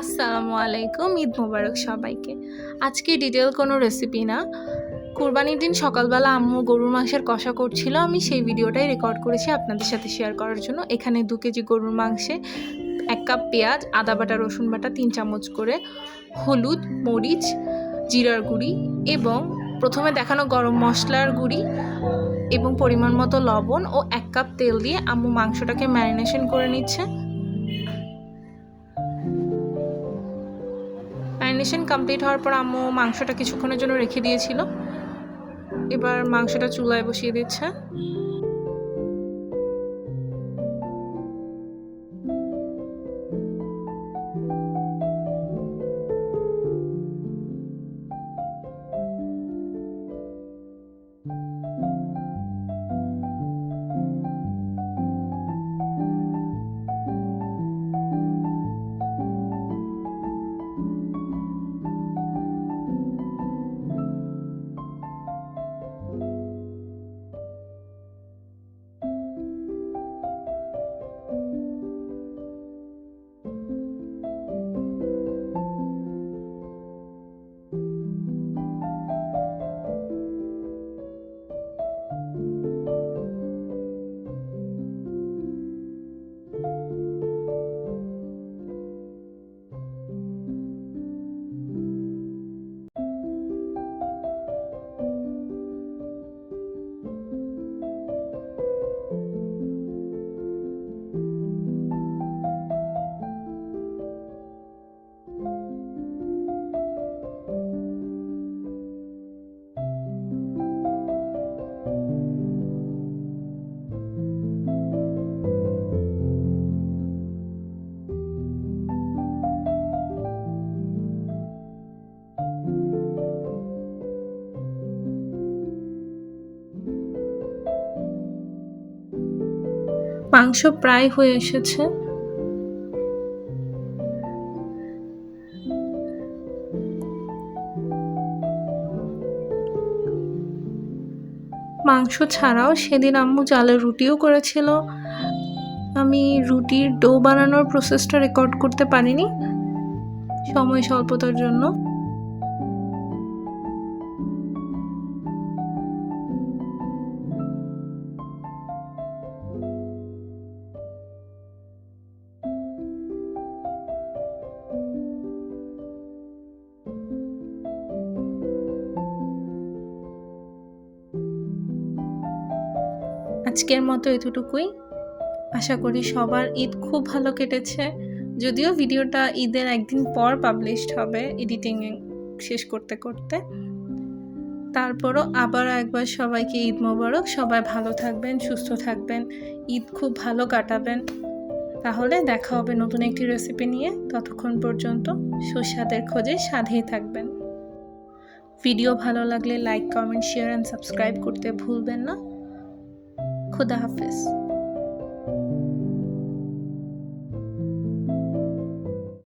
আসসালামু আলাইকুম, ঈদ মোবারক সবাইকে। আজকে ডিটেল কোনো রেসিপি না। কুরবানির দিন সকালবেলা আম্মু গরুর মাংসের কষা করছিল। আমি সেই ভিডিওটাই রেকর্ড করেছি আপনাদের সাথে শেয়ার করার জন্য। এখানে দু কেজি গরুর মাংসে এক কাপ পেঁয়াজ, আদা বাটা, রসুন বাটা, তিন চামচ করে হলুদ, মরিচ, জিরার গুঁড়ি এবং প্রথমে দেখানো গরম মশলার গুঁড়ি এবং পরিমাণ মতো লবণ ও এক কাপ তেল দিয়ে আম্মু মাংসটাকে ম্যারিনেশন করে নিচ্ছে। ম্যারিনেশন কমপ্লিট হওয়ার পর আম্মু মাংসটা কিছুক্ষণের জন্য রেখে দিয়েছিল। এবার মাংসটা চুলায় বসিয়ে দিচ্ছে। মাংস প্রায় হয়ে এসেছে। মাংস ছাড়াও সেদিন আম্মু জালের রুটিও করেছিল। আমি রুটির ডো বানানোর প্রসেসটা রেকর্ড করতে পারিনি। সময় স্বল্পতার জন্য। আজকের মতো এতটুকুই। আশা করি সবার ঈদ খুব ভালো কেটেছে। যদিও ভিডিওটা ঈদের একদিন পর পাবলিশড হবে এডিটিং শেষ করতে করতে। তারপরও আবারও একবার সবাইকে ঈদ মোবারক। সবাই ভালো থাকবেন, সুস্থ থাকবেন। ঈদ খুব ভালো কাটাবেন। তাহলে দেখা হবে নতুন একটি রেসিপি নিয়ে। ততক্ষণ পর্যন্ত সুস্বাদের খোঁজে সাধেই থাকবেন। ভিডিও ভালো লাগলে like comment share and subscribe করতে ভুলবেন না। খুদা হাফেজ।